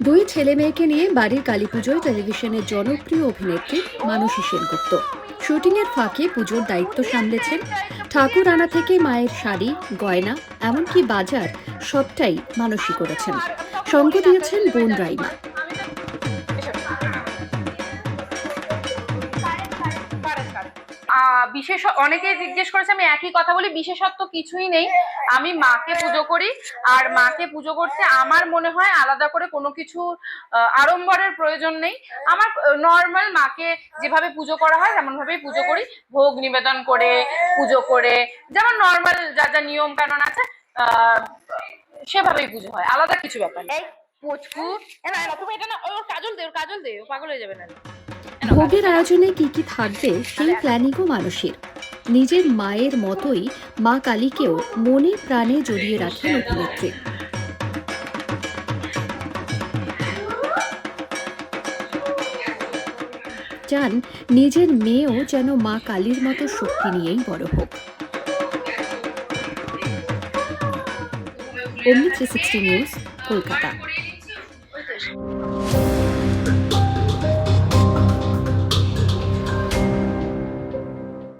দুই ছেলে মেয়েকে নিয়ে বাড়ির কালী পুজোয় টেলিভিশনের জনপ্রিয় অভিনেত্রী মানসী সেনগুপ্ত। শুটিংয়ের ফাঁকে পুজোর দায়িত্ব সামলেছেন ঠাকুর আনা থেকে মায়ের শাড়ি, গয়না, এমনকি বাজার সবটাই মানসী করেছেন। সঙ্গ দিয়েছেন বোন রাইমা। বিশেষ অনেকেই জিজ্ঞেস করেছে আমি একই কথা বলি বিশেষত্ব কিছুই নেই। আমি মাকে পুজো করি আর মাকে পুজো করতে আমার মনে হয় আলাদা করে কোনো কিছু আড়ম্বরের প্রয়োজন নেই। আমার নর্মাল মাকে যেভাবে পুজো করা হয় তেমন ভাবেই পুজো করি। ভোগ নিবেদন করে পুজো করে যেমন নর্মাল যা যা নিয়ম কানুন আছে সেভাবেই পুজো হয়। আলাদা কিছু ব্যাপার নেই। এই পুচকু। এ না, তুমি এটা না ওর কাজল দে ওর কাজল দে পাগল হয়ে যাবে না। ভোগের আয়োজনে কি কি থাকবে সেই প্ল্যানিংও মানুষের। নিজের মায়ের মতোই মা কালীকেও মনে প্রাণে জড়িয়ে রাখেন অভিনেত্রী চান নিজের মেয়েও যেন মা কালীর মতো শক্তি নিয়েই বড় হোক। অমনি থ্রি সিক্সটি নিউজ কলকাতা।